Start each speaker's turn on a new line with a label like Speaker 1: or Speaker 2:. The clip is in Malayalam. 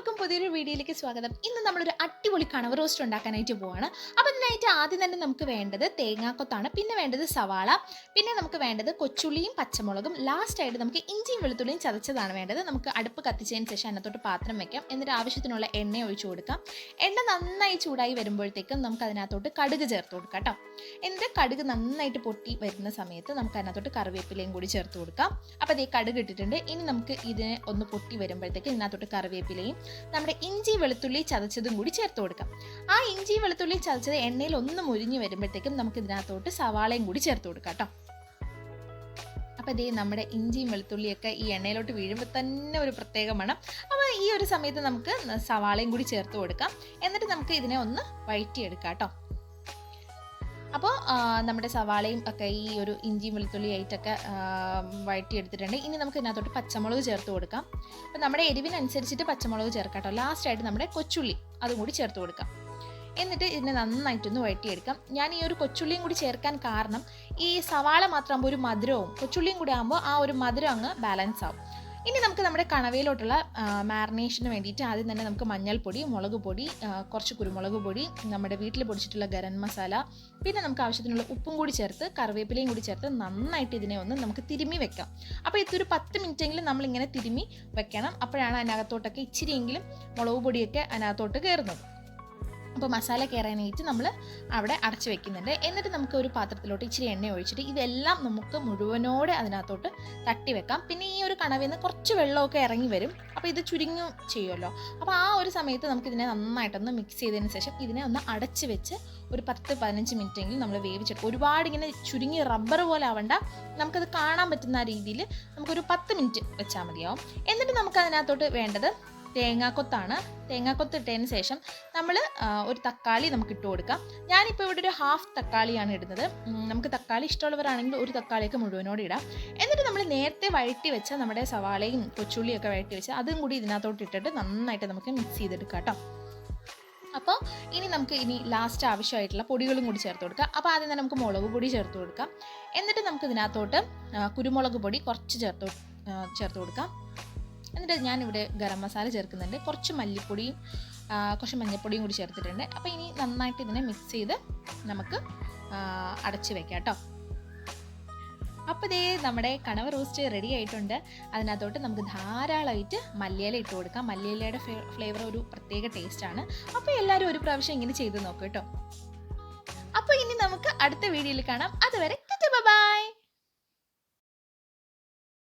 Speaker 1: എല്ലാവർക്കും പുതിയൊരു വീഡിയോയിലേക്ക് സ്വാഗതം. ഇന്ന് നമ്മളൊരു അടിപൊളി കണവ് റോസ്റ്റ് ഉണ്ടാക്കാനായിട്ട് പോവാണ്. അപ്പോൾ അതിനായിട്ട് ആദ്യം തന്നെ നമുക്ക് വേണ്ടത് തേങ്ങാക്കൊത്താണ് പിന്നെ വേണ്ടത് സവാള പിന്നെ നമുക്ക് വേണ്ടത് കൊച്ചുള്ളിയും പച്ചമുളകും. ലാസ്റ്റ് ആയിട്ട് നമുക്ക് ഇഞ്ചിയും വെളുത്തുള്ളിയും ചതച്ചതാണ് വേണ്ടത്. നമുക്ക് അടുപ്പ് കത്തിച്ചതിന് ശേഷം അതിനകത്തോട്ട് പാത്രം വെക്കാം. എന്നിട്ട് ആവശ്യത്തിനുള്ള എണ്ണ ഒഴിച്ചു കൊടുക്കാം. എണ്ണ നന്നായി ചൂടായി വരുമ്പോഴത്തേക്കും നമുക്ക് അതിനകത്തോട്ട് കടുക് ചേർത്ത് കൊടുക്കാം കേട്ടോ. എന്നിട്ട് കടുക് നന്നായിട്ട് പൊട്ടി വരുന്ന സമയത്ത് നമുക്ക് അതിനകത്തോട്ട് കറിവേപ്പിലയും കൂടി ചേർത്ത് കൊടുക്കാം. അപ്പോൾ അതേ കടുക് ഇട്ടിട്ടുണ്ട്. ഇനി നമുക്ക് ഇതിനെ ഒന്ന് പൊട്ടി വരുമ്പോഴത്തേക്ക് ഇതിനകത്തോട്ട് കറിവേപ്പിലയും നമ്മുടെ ഇഞ്ചി വെളുത്തുള്ളി ചതച്ചതും കൂടി ചേർത്ത് കൊടുക്കാം. ആ ഇഞ്ചി വെളുത്തുള്ളി ചതച്ചത് എണ്ണയിൽ ഒന്ന് മുരിഞ്ഞ് വരുമ്പോഴത്തേക്കും നമുക്ക് ഇതിനകത്തോട്ട് സവാളയും കൂടി ചേർത്ത് കൊടുക്കാം കേട്ടോ. അപ്പോൾ ഇതേ നമ്മുടെ ഇഞ്ചിയും വെളുത്തുള്ളിയൊക്കെ ഈ എണ്ണയിലോട്ട് വീഴുമ്പോൾ തന്നെ ഒരു പ്രത്യേക മണം. അപ്പോൾ ഈ ഒരു സമയത്ത് നമുക്ക് സവാളയും കൂടി ചേർത്ത് കൊടുക്കാം. എന്നിട്ട് നമുക്ക് ഇതിനെ ഒന്ന് വഴറ്റിയെടുക്കാം കേട്ടോ. അപ്പോൾ നമ്മുടെ സവാളയും ഒക്കെ ഈ ഒരു ഇഞ്ചിയും വെളുത്തുള്ളി ആയിട്ടൊക്കെ വഴറ്റിയെടുത്തിട്ടുണ്ട്. ഇനി നമുക്ക് ഇതിനകത്തോട്ട് പച്ചമുളക് ചേർത്ത് കൊടുക്കാം. അപ്പോൾ നമ്മുടെ എരിവിനനുസരിച്ചിട്ട് പച്ചമുളക് ചേർക്കാം കേട്ടോ. ലാസ്റ്റായിട്ട് നമ്മുടെ കൊച്ചുള്ളി അതും കൂടി ചേർത്ത് കൊടുക്കാം. എന്നിട്ട് ഇതിനെ നന്നായിട്ടൊന്ന് വഴറ്റിയെടുക്കാം. ഞാൻ ഈ ഒരു കൊച്ചുള്ളിയും കൂടി ചേർക്കാൻ കാരണം ഈ സവാള മാത്രമാകുമ്പോൾ ഒരു മധുരവും കൊച്ചുള്ളിയും കൂടി ആകുമ്പോൾ ആ ഒരു മധുരം അങ്ങ് ബാലൻസ് ആവും. ഇനി നമുക്ക് നമ്മുടെ കണവയിലോട്ടുള്ള മാറിനേഷന് വേണ്ടിയിട്ട് ആദ്യം തന്നെ നമുക്ക് മഞ്ഞൾപ്പൊടി മുളക് പൊടി കുറച്ച് കുരുമുളക് പൊടി നമ്മുടെ വീട്ടിൽ പൊടിച്ചിട്ടുള്ള ഗരം മസാല പിന്നെ നമുക്ക് ആവശ്യത്തിനുള്ള ഉപ്പും കൂടി ചേർത്ത് കറിവേപ്പിലയും കൂടി ചേർത്ത് നന്നായിട്ട് ഇതിനെ ഒന്ന് നമുക്ക് തിരുമ്മി വെക്കാം. അപ്പോൾ ഇതൊരു പത്ത് മിനിറ്റെങ്കിലും നമ്മളിങ്ങനെ തിരുമ്മി വെക്കണം. അപ്പോഴാണ് അതിനകത്തോട്ടൊക്കെ ഇച്ചിരിയെങ്കിലും മുളക് പൊടിയൊക്കെ അതിനകത്തോട്ട് കയറുന്നത്. അപ്പോൾ മസാല കയറാനായിട്ട് നമ്മൾ അവിടെ അടച്ചു വെക്കുന്നുണ്ട്. എന്നിട്ട് നമുക്ക് ഒരു പാത്രത്തിലോട്ട് ഇച്ചിരി എണ്ണ ഒഴിച്ചിട്ട് ഇതെല്ലാം നമുക്ക് മുഴുവനോടെ അതിനകത്തോട്ട് തട്ടി വെക്കാം. പിന്നെ ഈ ഒരു കണവിൽ നിന്ന് കുറച്ച് വെള്ളമൊക്കെ ഇറങ്ങി വരും. അപ്പോൾ ഇത് ചുരുങ്ങും ചെയ്യുമല്ലോ. അപ്പോൾ ആ ഒരു സമയത്ത് നമുക്ക് ഇതിനെ നന്നായിട്ടൊന്ന് മിക്സ് ചെയ്തതിന് ശേഷം ഇതിനെ ഒന്ന് അടച്ച് വെച്ച് ഒരു പത്ത് പതിനഞ്ച് മിനിറ്റ് എങ്കിലും നമ്മൾ വേവിച്ചെടുക്കും. ഒരുപാട് ഇങ്ങനെ ചുരുങ്ങി റബ്ബർ പോലെ ആവണ്ട. നമുക്കത് കാണാൻ പറ്റുന്ന രീതിയിൽ നമുക്കൊരു പത്ത് മിനിറ്റ് വെച്ചാൽ മതിയാവും. എന്നിട്ട് നമുക്ക് അതിനകത്തോട്ട് വേണ്ടത് തേങ്ങാക്കൊത്താണ്. തേങ്ങാക്കൊത്ത് ഇട്ടതിന് ശേഷം നമ്മൾ ഒരു തക്കാളി നമുക്ക് ഇട്ട് കൊടുക്കാം. ഞാനിപ്പോൾ ഇവിടെ ഒരു ഹാഫ് തക്കാളിയാണ് ഇടുന്നത്. നമുക്ക് തക്കാളി ഇഷ്ടമുള്ളവരാണെങ്കിൽ ഒരു തക്കാളിയൊക്കെ മുഴുവനോട് ഇടാം. എന്നിട്ട് നമ്മൾ നേരത്തെ വഴറ്റി വെച്ച നമ്മുടെ സവാളയും കൊച്ചുള്ളിയൊക്കെ വഴറ്റി വെച്ച് അതും കൂടി ഇതിനകത്തോട്ട് ഇട്ടിട്ട് നന്നായിട്ട് നമുക്ക് മിക്സ് ചെയ്തെടുക്കാം കേട്ടോ. അപ്പോൾ ഇനി നമുക്ക് ഇനി ലാസ്റ്റ് ആവശ്യമായിട്ടുള്ള പൊടികളും കൂടി ചേർത്ത് കൊടുക്കാം. അപ്പോൾ ആദ്യം തന്നെ നമുക്ക് മുളക് പൊടി ചേർത്ത് കൊടുക്കാം. എന്നിട്ട് നമുക്ക് ഇതിനകത്തോട്ട് കുരുമുളക് പൊടി കുറച്ച് ചേർത്ത് ചേർത്ത് കൊടുക്കാം. എന്നിട്ട് ഞാനിവിടെ ഗരം മസാല ചേർക്കുന്നുണ്ട്. കുറച്ച് മല്ലിപ്പൊടിയും കുറച്ച് മഞ്ഞൾപ്പൊടിയും കൂടി ചേർത്തിട്ടുണ്ട്. അപ്പോൾ ഇനി നന്നായിട്ട് ഇതിനെ മിക്സ് ചെയ്ത് നമുക്ക് അടച്ച് വെക്കാം കേട്ടോ. അപ്പോൾ ഇതേ നമ്മുടെ കണവ റോസ്റ്റ് റെഡി ആയിട്ടുണ്ട്. അതിനകത്തോട്ട് നമുക്ക് ധാരാളമായിട്ട് മല്ലിയില ഇട്ട് കൊടുക്കാം. മല്ലിയിലയുടെ ഫ്ലേവർ ഒരു പ്രത്യേക ടേസ്റ്റാണ് അപ്പോൾ എല്ലാവരും ഒരു പ്രാവശ്യം ഇങ്ങനെ ചെയ്ത് നോക്കും കേട്ടോ. അപ്പോൾ ഇനി നമുക്ക് അടുത്ത വീഡിയോയിൽ കാണാം. അതുവരെ